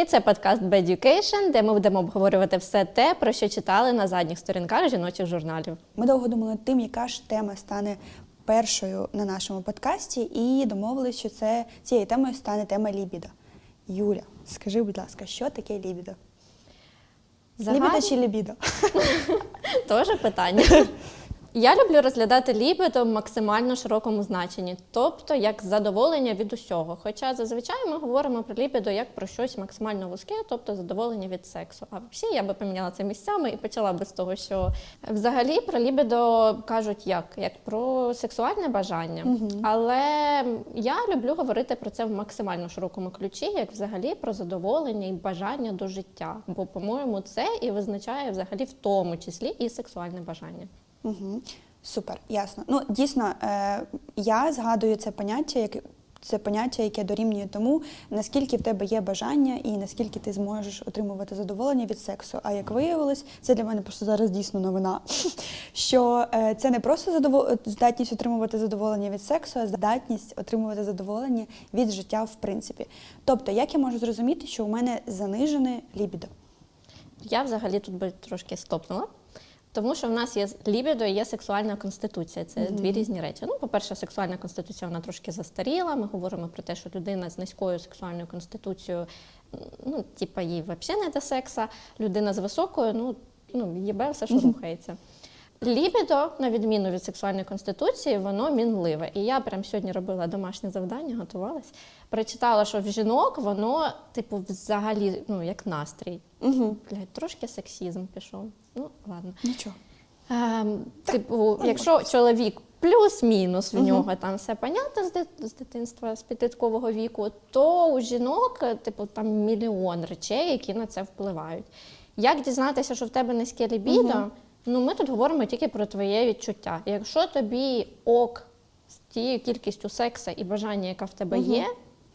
І це подкаст Bad Education, де ми будемо обговорювати все те, про що читали на задніх сторінках жіночих журналів. Ми довго думали над тим, яка ж тема стане першою на нашому подкасті, і домовились, що це цією темою стане тема лібідо. Юля, скажи, будь ласка, що таке лібідо? Лібідо чи лібідо? Теж питання. Я люблю розглядати лібідо в максимально широкому значенні, тобто як задоволення від усього. Хоча зазвичай ми говоримо про лібідо як про щось максимально вузьке, тобто задоволення від сексу. А взагалі я би поміняла це місцями і почала би з того, що взагалі про лібідо кажуть як? Як про сексуальне бажання. Але я люблю говорити про це в максимально широкому ключі, як взагалі про задоволення і бажання до життя. Бо, по-моєму, це і визначає взагалі в тому числі і сексуальне бажання. Угу. Супер, ясно. Ну, дійсно, е, я згадую це поняття, як це поняття, яке дорівнює тому, наскільки в тебе є бажання і наскільки ти зможеш отримувати задоволення від сексу. А як виявилось, це для мене просто зараз дійсно новина. Що е, це не просто задово... здатність отримувати задоволення від сексу, а здатність отримувати задоволення від життя в принципі. Тобто, як я можу зрозуміти, що у мене занижене лібідо? Я взагалі тут би трошки стопнула. Тому що в нас є лібідо і є сексуальна конституція. Це Мгм. дві різні речі. Ну, по-перше, сексуальна конституція вона трошки застаріла. Ми говоримо про те, що людина з низькою сексуальною конституцією, ну, типа, їй взагалі не до секса. Людина з високою, ну, ну їбе все, що рухається. Лібідо, на відміну від сексуальної конституції, воно мінливе. І я прям сьогодні робила домашнє завдання, готувалась. Прочитала, що в жінок воно, типу, взагалі, ну, як настрій. Угу. Блядь, трошки сексізм пішов. Ну, ладно. Нічого. Ем, типу, якщо чоловік плюс-мінус в Мгм. нього там все понятно з, дит- з дитинства, з підліткового віку, то у жінок, е, типу, там мільйон речей, які на це впливають. Як дізнатися, що в тебе низьке лібідо? Мгм. Ну, ми тут говоримо тільки про твоє відчуття. Якщо тобі ок з тією кількістю секса і бажання, яка в тебе Мгм. є,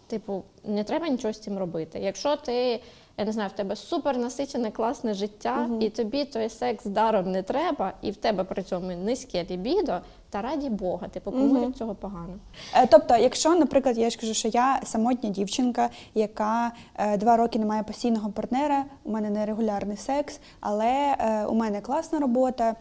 типу, не треба нічого з цим робити. Якщо ти, я не знаю, в тебе супер насичене класне життя, угу. і тобі той секс даром не треба, і в тебе при цьому низьке лібідо, та раді Бога, типу, кому угу. від цього погано? Е, Тобто, якщо, наприклад, я ж кажу, що я самотня дівчинка, яка е, два роки не має постійного партнера, у мене нерегулярний секс, але е, у мене класна робота.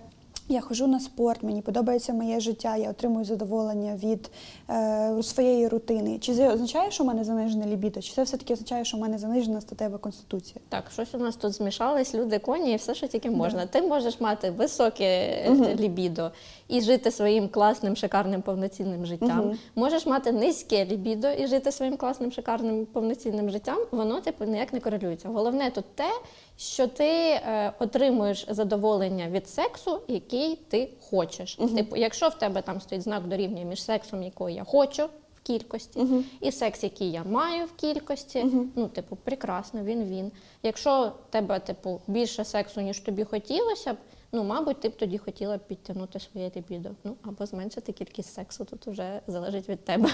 Я ходжу на спорт, мені подобається моє життя, я отримую задоволення від е, своєї рутини. Чи це означає, що у мене занижене лібідо? Чи це все-таки означає, що у мене занижена статева конституція? Так, щось у нас тут змішались люди, коні і все, що тільки можна. Ти можеш мати високе угу. Лібідо і жити своїм класним, шикарним, повноцінним життям. Мгм. Можеш мати низьке лібідо і жити своїм класним, шикарним, повноцінним життям. Воно типу ніяк не корелюється. Головне тут те, що ти е, отримуєш задоволення від сексу, який ти хочеш. Мгм. Типу, якщо в тебе там стоїть знак дорівнює між сексом, який я хочу. В кількості Мгм. і секс, який я маю в кількості, Мгм. ну, типу, прекрасно, він він. Якщо тебе, типу, більше сексу, ніж тобі хотілося б, ну, мабуть, ти б тоді хотіла підтягнути своє лібідо. Ну, або зменшити кількість сексу, тут вже залежить від тебе.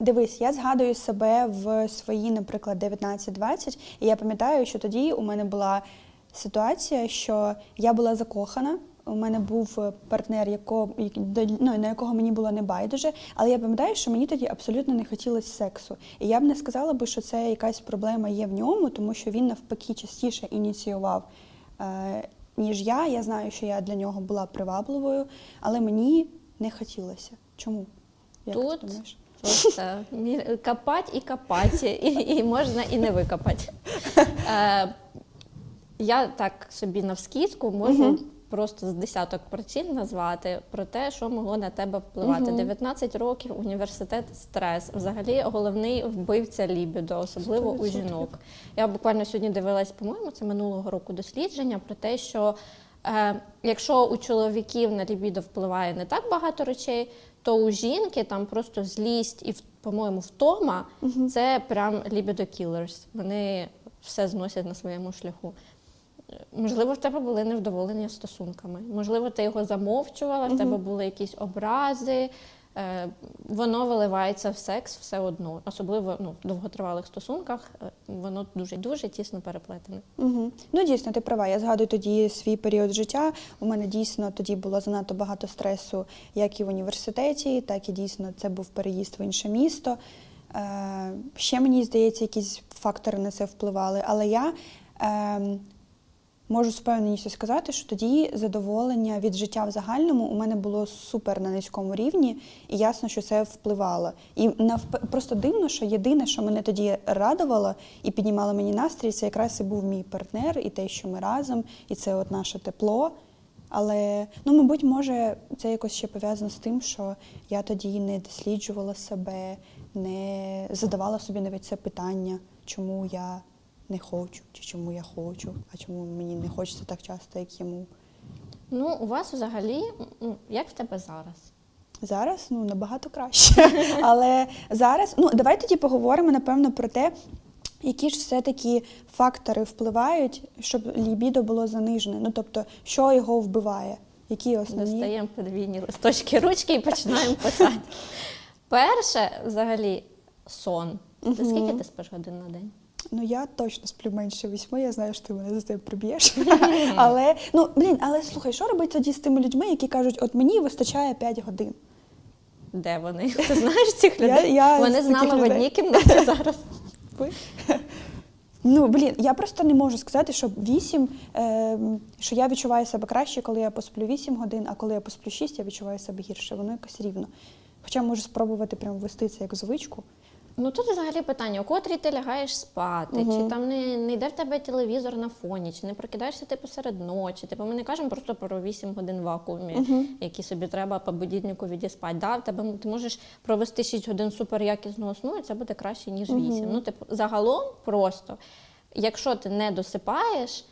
Дивись, я згадую себе в свої, наприклад, 19-20, і я пам'ятаю, що тоді у мене була ситуація, що я була закохана. У мене був партнер, яко, як- до- ну, на якого мені було не байдуже, але я пам'ятаю, що мені тоді абсолютно не хотілося сексу. І я б не сказала би, що це якась проблема є в ньому, тому що він навпаки частіше ініціював, е, ніж я. Я знаю, що я для нього була привабливою, але мені не хотілося. Чому? Як Тут ти думаєш? Просто копать і копать, і, і можна і не викопати. Е, я так собі навскідку можу. Просто з десяток причин назвати про те, що могло на тебе впливати. Мгм. 19 років, університет, стрес. Взагалі головний вбивця лібідо, особливо у 100%. жінок. Я буквально сьогодні дивилась, по-моєму, це минулого року дослідження про те, що е, якщо у чоловіків на лібідо впливає не так багато речей, то у жінки там просто злість і, по-моєму, втома це прям лібідо killers. Вони все зносять на своєму шляху. Можливо, в тебе були невдоволення стосунками. Можливо, ти його замовчувала, в тебе були якісь образи. Е, Воно виливається в секс все одно, особливо ну, в довготривалих стосунках. е, Воно дуже дуже тісно переплетене. Угу. Ну дійсно, ти права. Я згадую тоді свій період життя. У мене дійсно тоді було занадто багато стресу, як і в університеті, так і дійсно це був переїзд в інше місто. Е, ще мені здається, якісь фактори на це впливали. Але я е, можу з впевненістю сказати, що тоді задоволення від життя в загальному у мене було супер на низькому рівні, і ясно, що це впливало. І навп... просто дивно, що єдине, що мене тоді радувало і піднімало мені настрій, це якраз і був мій партнер, і те, що ми разом, і це от наше тепло. Але ну, мабуть, може, це якось ще пов'язано з тим, що я тоді не досліджувала себе, не задавала собі навіть це питання, чому я не хочу, чи чому я хочу, а чому мені не хочеться так часто, як йому. Ну, у вас взагалі, як в тебе зараз? Зараз ну набагато краще. Але зараз, ну давай тоді поговоримо напевно про те, які ж все-таки фактори впливають, щоб лібідо було занижене. Ну тобто, що його вбиває? Які основні? Достаємо подвійні листочки ручки і починаємо писати. Перше, взагалі, сон. Ти скільки ти спиш годин на день? Ну я точно сплю менше вісьми, я знаю, що ти мене за це приб'єш. але ну блін, але слухай, що робити тоді з тими людьми, які кажуть, от мені вистачає 5 годин. Де вони? Ти знаєш цих людей? я вони з з нами в одній кімнаті зараз. Ви? Ну, блін, я просто не можу сказати, що 8, е, що я відчуваю себе краще, коли я посплю 8 годин, а коли я посплю 6, я відчуваю себе гірше. Воно якось рівно. Хоча можу спробувати прям ввести це як звичку. Ну тут взагалі питання, у котрій ти лягаєш спати, чи там не, не йде в тебе телевізор на фоні, чи не прокидаєшся ти посеред ночі. Типу, ми не кажемо просто про 8 годин вакуумі, які собі треба по будильнику відіспати. Да, в тебе ти можеш провести 6 годин суперякісного сну, і це буде краще, ніж 8. Ну, типу, загалом просто, якщо ти не досипаєш.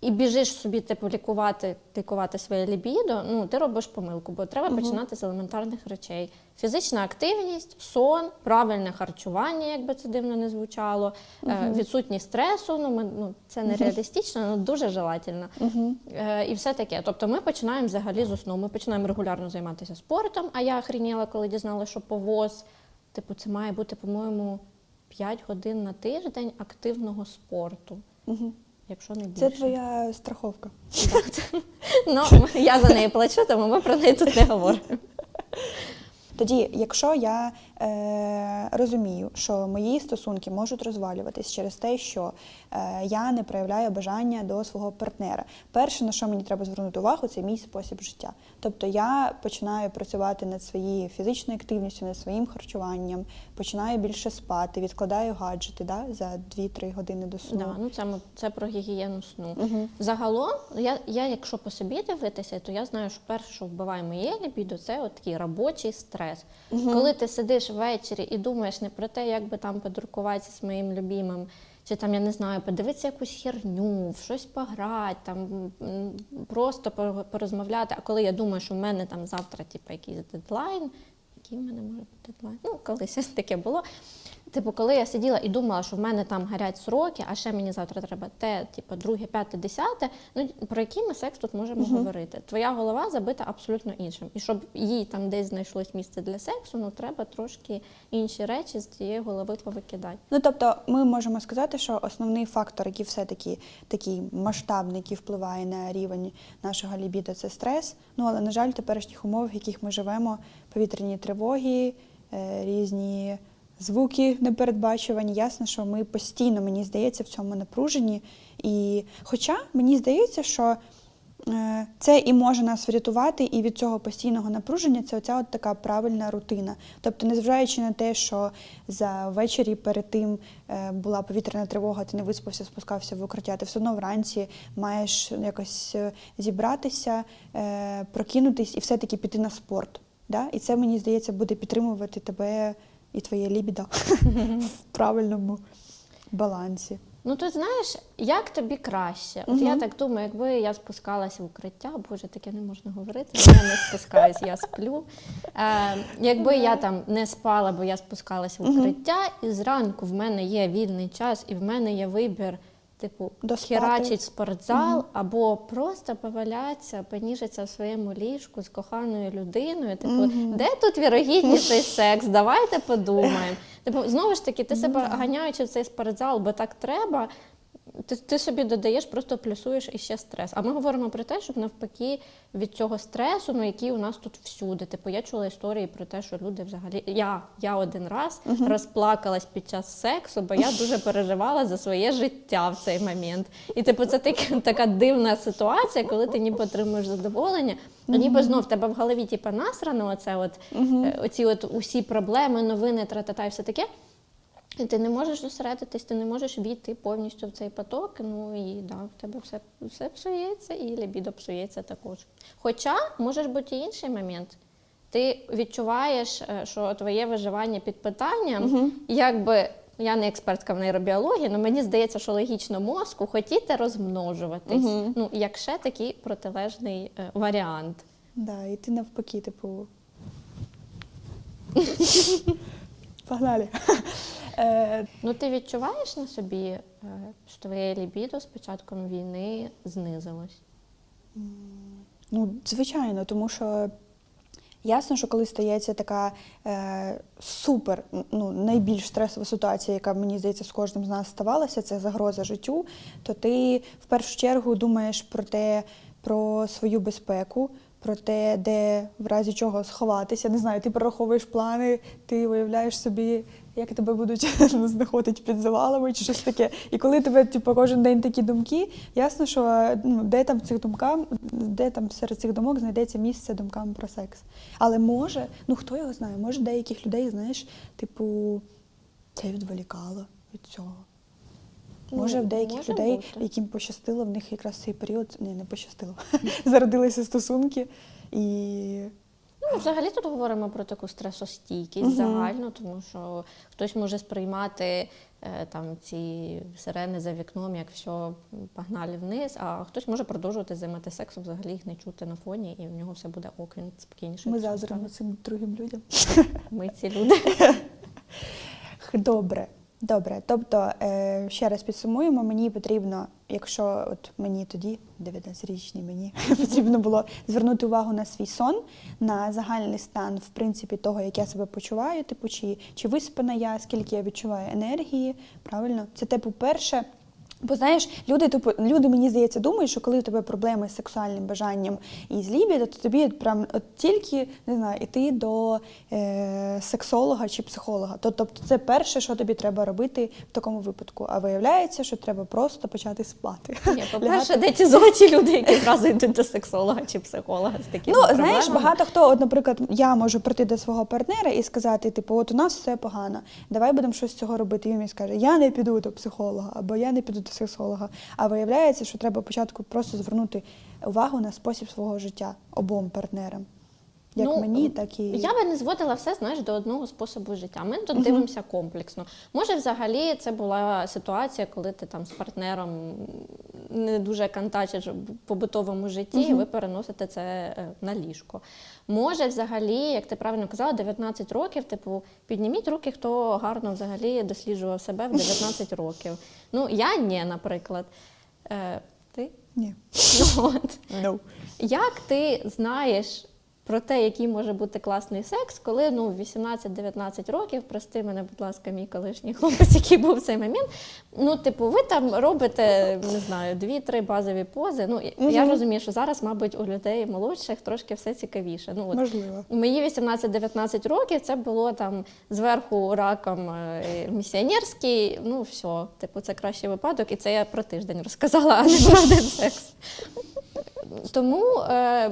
І біжиш собі, типу, лікувати, лікувати своє лібідо, ну ти робиш помилку, бо треба починати з елементарних речей: фізична активність, сон, правильне харчування, як би це дивно не звучало, е, відсутність стресу. Ну ми ну це нереалістично, але дуже желательно. Е, і все таке. Тобто, ми починаємо взагалі з основ. Ми починаємо регулярно займатися спортом. А я охрініла, коли дізналася, що повоз, типу, це має бути, по-моєму, 5 годин на тиждень активного спорту. Якщо не більше. Це твоя страховка. Ну, я за неї плачу, тому ми про неї тут не говоримо. Тоді, якщо я розумію, що мої стосунки можуть розвалюватись через те, що е, я не проявляю бажання до свого партнера, перше, на що мені треба звернути увагу, це мій спосіб життя. Тобто я починаю працювати над своєю фізичною активністю, над своїм харчуванням, починаю більше спати, відкладаю гаджети да, за 2-3 години до сну. Да, ну це, це про гігієну сну. Загалом, я, я, якщо по собі дивитися, то я знаю, що перше, що вбиває моє лібідо, це от такий робочий стрес. Коли ти сидиш ввечері і думаєш не про те, як би там подуркуватися з моїм любимим, чи там, я не знаю, подивитися якусь херню, в щось пограти, там просто порозмовляти. А коли я думаю, що в мене там завтра типу, якийсь дедлайн, який в мене може бути дедлайн? Ну, колись таке було. Типу, коли я сиділа і думала, що в мене там гарять сроки, а ще мені завтра треба те, типу, друге, п'яте, десяте. Ну про який ми секс тут можемо говорити? Твоя голова забита абсолютно іншим. І щоб їй там десь знайшлось місце для сексу, ну треба трошки інші речі з цієї голови повикидати. Ну тобто, ми можемо сказати, що основний фактор, який все-таки такий масштабний, який впливає на рівень нашого лібіда, це стрес. Ну але на жаль, в теперішніх умовах, в яких ми живемо, повітряні тривоги, е, різні звуки непередбачувані. Ясно, що ми постійно, мені здається, в цьому напруженні. І хоча мені здається, що Е, Це і може нас врятувати, і від цього постійного напруження це оця от така правильна рутина. Тобто, незважаючи на те, що за ввечері перед тим е, була повітряна тривога, ти не виспався, спускався в укриття, ти все одно вранці маєш якось е, зібратися, прокинутись і все-таки піти на спорт. Да? І це, мені здається, буде підтримувати тебе і твоє лібідо в правильному балансі. Ну, ти знаєш, як тобі краще? От я так думаю, якби я спускалася в укриття, боже, таке не можна говорити, я не спускаюсь, я сплю. Е, якби я там не спала, бо я спускалася в укриття, і зранку в мене є вільний час, і в мене є вибір. Типу, Доспати. херачить спортзал або просто поваляться, поніжиться в своєму ліжку з коханою людиною. Типу, де тут вірогідніший секс? Давайте подумаємо. Типу, знову ж таки, ти себе ганяючи в цей спортзал, бо так треба. Ти, ти собі додаєш, просто плюсуєш іще стрес. А ми говоримо про те, щоб навпаки від цього стресу, ну який у нас тут всюди. Типу, я чула історії про те, що люди взагалі. Я, я один раз розплакалась під час сексу, бо я дуже переживала за своє життя в цей момент. І типу, це так, така дивна ситуація, коли ти ніби отримуєш задоволення, а ніби знов тебе в голові типу, насрано, оце от, е, оці от усі проблеми, новини, тра-та-та і все таке. І ти не можеш зосередитись, ти не можеш війти повністю в цей поток. Ну і да, в тебе все, все псується, і лібідо псується також. Хоча може бути інший момент. Ти відчуваєш, е, що твоє виживання під питанням, якби я не експертка в нейробіології, але мені здається, що логічно мозку хотіти розмножуватись. Ну, як ще такий протилежний е, варіант. Да, і ти навпаки, типу. Погнали. Е, Ну, ти відчуваєш на собі, е, що твоє лібідо з початком війни знизилось? Ну, звичайно, тому що ясно, що коли стається така е, супер, ну, найбільш стресова ситуація, яка мені здається з кожним з нас ставалася, це загроза життю, то ти в першу чергу думаєш про те, про свою безпеку. Про те, де в разі чого сховатися, не знаю, ти прораховуєш плани, ти уявляєш собі, як тебе будуть знаходити під завалами чи щось таке. І коли тебе, типу, кожен день такі думки, ясно, що ну, де там цих думкам, де там серед цих думок знайдеться місце думкам про секс. Але може, ну хто його знає, може деяких людей, знаєш, типу, це відволікало від цього. Може, Ну, в деяких може людей, бути. яким пощастило, в них якраз цей період, ні, не пощастило, зародилися стосунки і Ну, взагалі тут говоримо про таку стресостійкість Мгм. загально, тому що хтось може сприймати е, там ці сирени за вікном, як все погнали вниз, а хтось може продовжувати займатися сексом, взагалі їх не чути на фоні, і в нього все буде ок, він спокійніше. ми заздримо цим другим людям. Ми ці люди. Добре, добре. Тобто, е, ще раз підсумуємо, мені потрібно, якщо от мені тоді, 19-річній мені, потрібно було звернути увагу на свій сон, на загальний стан, в принципі, того, як я себе почуваю, типу, чи, чи виспана я, скільки я відчуваю енергії. Правильно? Це, типу, перше. Бо знаєш, люди, типу, люди, мені здається, думають, що коли у тебе проблеми з сексуальним бажанням і з лібідо, то тобі прям от тільки не знаю, іти до е, сексолога чи психолога. То- Тобто, це перше, що тобі треба робити в такому випадку. А виявляється, що треба просто почати спати. Ні, по-перше, де ті золоті люди, які зразу йдуть до сексолога чи психолога з такими Ну, проблемами. знаєш, багато хто, от, наприклад, я можу прийти до свого партнера і сказати, типу, от у нас все погано, давай будемо щось з цього робити. І він мені скаже, я не піду до психолога або я не піду до сексолога. А виявляється, що треба спочатку просто звернути увагу на спосіб свого життя обом партнерам. Як Ну, мені, так і Я би не зводила все, знаєш, до одного способу життя. Ми тут дивимося комплексно. Може, взагалі, це була ситуація, коли ти там з партнером не дуже контачиш в побутовому житті, і ви переносите це е, на ліжко. Може, взагалі, як ти правильно казала, 19 років, типу, підніміть руки, хто гарно взагалі досліджував себе в 19 років. Ну, я ні, наприклад. Е, ти? ні. Ну, от. No. Як ти знаєш про те, який може бути класний секс, коли ну, в 18-19 років, прости мене, будь ласка, мій колишній хлопець, який був в цей момент. Ну, типу, ви там робите, не знаю, дві-три базові пози. Ну, я- я розумію, що зараз, мабуть, у людей молодших трошки все цікавіше. Ну, от, Можливо. мої 18-19 років це було там зверху раком е, місіонерський. Ну, все, типу, це кращий випадок, і це я про тиждень розказала, а не про один секс. Тому, е,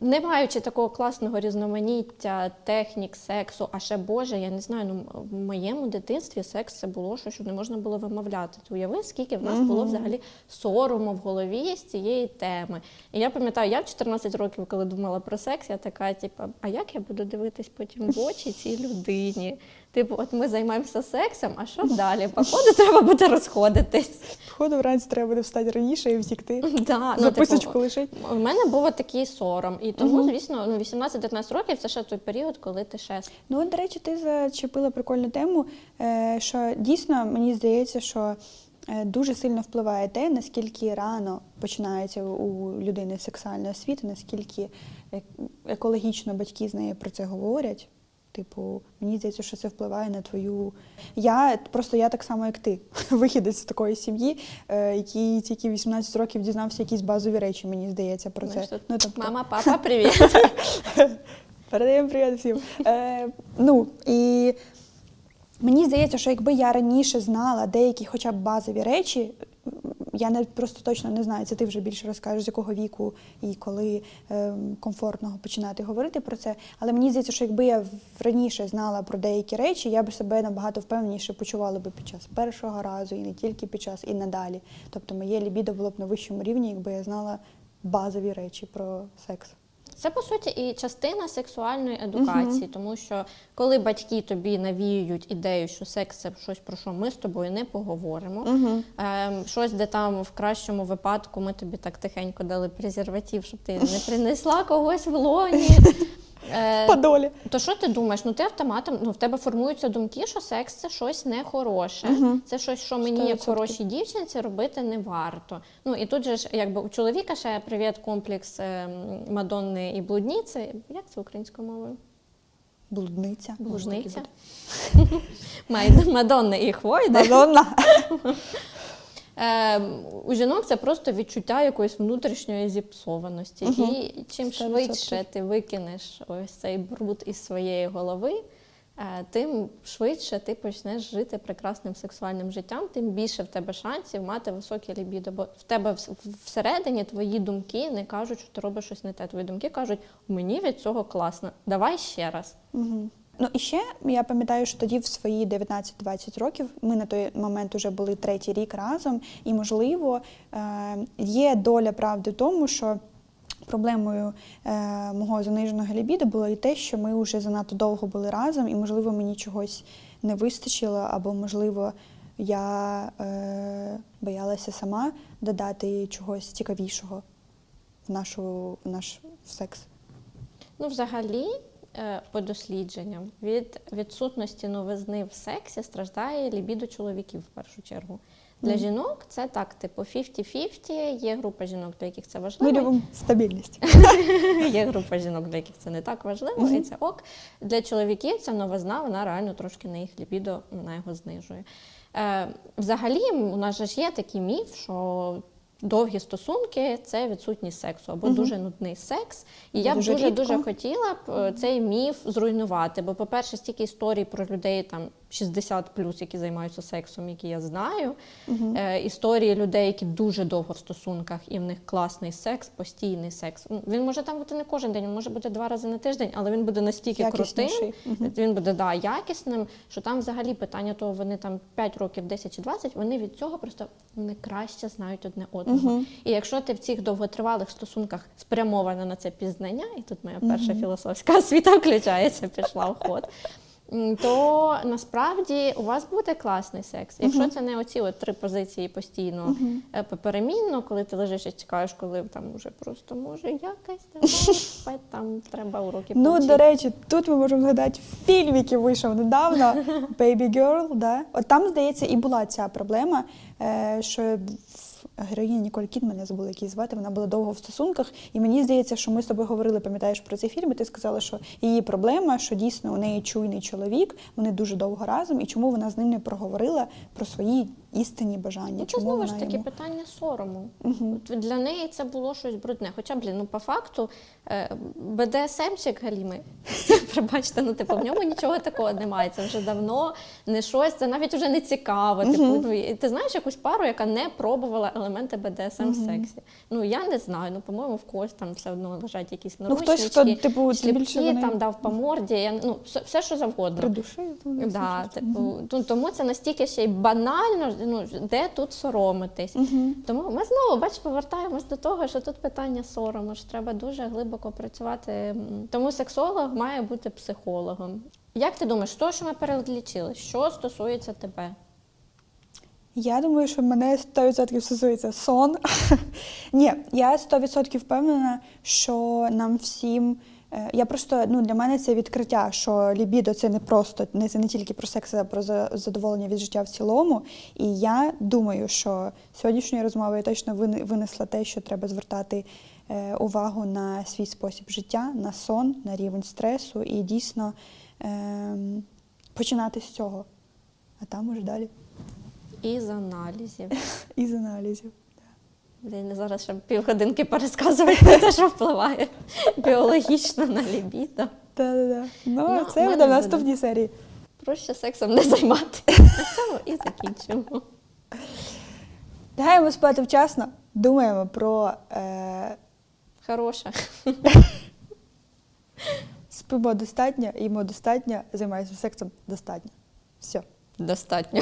не маючи такого класного різноманіття технік, сексу, а ще Боже, я не знаю, ну в моєму дитинстві секс це було щось, що не можна було вимовляти. Ти уяви, скільки в нас було взагалі сорому в голові з цієї теми. І я пам'ятаю, я в 14 років, коли думала про секс, я така, типу, а як я буду дивитись потім в очі цій людині? Типу, от ми займаємося сексом, а що далі? Походу, треба буде розходитись. Походу, вранці треба буде встати раніше і втікти. Да, ну, типу, лишить. У мене був такий сором. І тому, Мгм. звісно, ну, 18-19 років це ще той період, коли ти ще Ну, от, до речі, ти зачепила прикольну тему, е, що дійсно мені здається, що е, дуже сильно впливає те, наскільки рано починається у людини сексуальна освіта, наскільки е- екологічно батьки з нею про це говорять. Типу, мені здається, що це впливає на твою. Я просто я так само, як ти, вихідець з такої сім'ї, е, який тільки 18 років дізнався якісь базові речі, мені здається, про це. Знаєш, тут Ну, тобто, Мама, папа, привіт. Передаємо привіт всім. Е, ну і мені здається, що якби я раніше знала деякі хоча б базові речі, я не просто точно не знаю, це ти вже більше розкажеш, з якого віку і коли е, комфортно починати говорити про це. Але мені здається, що якби я раніше знала про деякі речі, я б себе набагато впевненіше почувала би під час першого разу, і не тільки під час, і надалі. Тобто моє лібідо було б на вищому рівні, якби я знала базові речі про секс. Це по суті і частина сексуальної едукації, тому що коли батьки тобі навіюють ідею, що секс це щось про що ми з тобою не поговоримо. Ем, щось, де там в кращому випадку ми тобі так тихенько дали презерватив, щоб ти не принесла когось в лоні. Е, Подолі. то що ти думаєш? Ну ти автоматом, ну в тебе формуються думки, що секс це щось нехороше. Це щось, що мені, як 100%. хорошій дівчинці, робити не варто. Ну і тут же ж, якби у чоловіка ще привіт комплекс ем, Мадонни і блудниці. Як це українською мовою? Блудниця. Блужниця. Май- Мадонна і Хвойда. Мадонна. Е, у жінок це просто відчуття якоїсь внутрішньої зіпсованості. І чим 100%. швидше ти викинеш ось цей бруд із своєї голови, е, тим швидше ти почнеш жити прекрасним сексуальним життям, тим більше в тебе шансів мати високе лібідо. Бо в тебе всередині твої думки не кажуть, що ти робиш щось не те. Твої думки кажуть, мені від цього класно, давай ще раз. Мгм. Ну і ще я пам'ятаю, що тоді в свої 19-20 років ми на той момент вже були третій рік разом, і можливо е, є доля правди в тому, що. Проблемою е, мого заниженого лібіду було і те, що ми вже занадто довго були разом, і, можливо, мені чогось не вистачило, або, можливо, я е, боялася сама додати чогось цікавішого в, нашу, в наш секс. Ну, взагалі, по дослідженням, від відсутності новизни в сексі страждає лібідо чоловіків в першу чергу. Для жінок це так, типу 50-50, є група жінок, для яких це Ми любимо стабільність. Є група жінок, для яких це не так важливо, і це ок. Для чоловіків ця новизна, вона реально трошки на їх лібідо на його знижує. Е, взагалі, у нас же ж є такий міф, що довгі стосунки це відсутність сексу або дуже нудний секс. І я я б дуже дуже дуже хотіла б е, цей міф зруйнувати. Бо, по-перше, стільки історій про людей там 60 плюс, які займаються сексом, які я знаю. Е, історії людей, які дуже довго в стосунках, і в них класний секс, постійний секс. Він може там бути не кожен день, він може бути два рази на тиждень, але він буде настільки крутим. Мгм. він буде да, якісним, що там взагалі питання того, вони там 5 років, 10 чи 20, вони від цього просто вони краще знають одне одного. І якщо ти в цих довготривалих стосунках спрямована на це пізнання, і тут моя перша філософська освіта включається, пішла в ход. То насправді у вас буде класний секс. Якщо це не оці от три позиції постійно е, поперемінно, коли ти лежиш і чекаєш, коли там уже просто може якась давай, там треба уроки Ну, до речі, тут ми можемо згадати фільм, який вийшов недавно Baby Girl. Да? От там, здається, і була ця проблема, е, що в- героїня Ніколь Кідман, я забула, як її звати, вона була довго в стосунках. І мені здається, що ми з тобою говорили, пам'ятаєш про цей фільм, і ти сказала, що її проблема, що дійсно у неї чуйний чоловік, вони дуже довго разом, і чому вона з ним не проговорила про свої істинні бажання. Ну, це знову ж таки йому... питання сорому. От для неї це було щось брудне. Хоча, блін, ну по факту е, БДСМчик Галіми, пробачте, ну типу в ньому нічого такого немає. Це вже давно не щось, це навіть вже не цікаво. Типу, ну, ти знаєш якусь пару, яка не пробувала елементи БДСМ в сексі. Ну я не знаю. Ну, по-моєму, в когось там все одно лежать якісь Ну, хтось, хто, типу, тим більше вони- там дав по морді, я, ну, все, все що завгодно. Придушив? Да, типу, ну, тому це настільки ще й банально, ну, де тут соромитись. Тому ми знову, бач, повертаємось до того, що тут питання сорому, що треба дуже глибоко працювати. Тому сексолог має бути психологом. Як ти думаєш, то, що ми перелічили, що стосується тебе? Я думаю, що мене 100% стосується сон. Ні, я 100% впевнена, що нам всім. е, Я просто ну для мене це відкриття, що лібідо це не просто не це не тільки про секс, а про задоволення від життя в цілому. І я думаю, що сьогоднішньою розмовою точно винесла те, що треба звертати е, увагу на свій спосіб життя, на сон, на рівень стресу і дійсно Ем, починати з цього, а там уже далі. Із аналізів. Із аналізів. Блін, зараз ще півгодинки пересказувати про те, що впливає біологічно на лібідо. Та-да-да. Ну, Ну, це буде в наступній серії. Проще сексом не займатися. На цьому і закінчимо. Лягаємо спати вчасно, думаємо про е, Хороше. спимо достатньо, їмо достатньо, займаємося сексом достатньо. Все. Достатньо.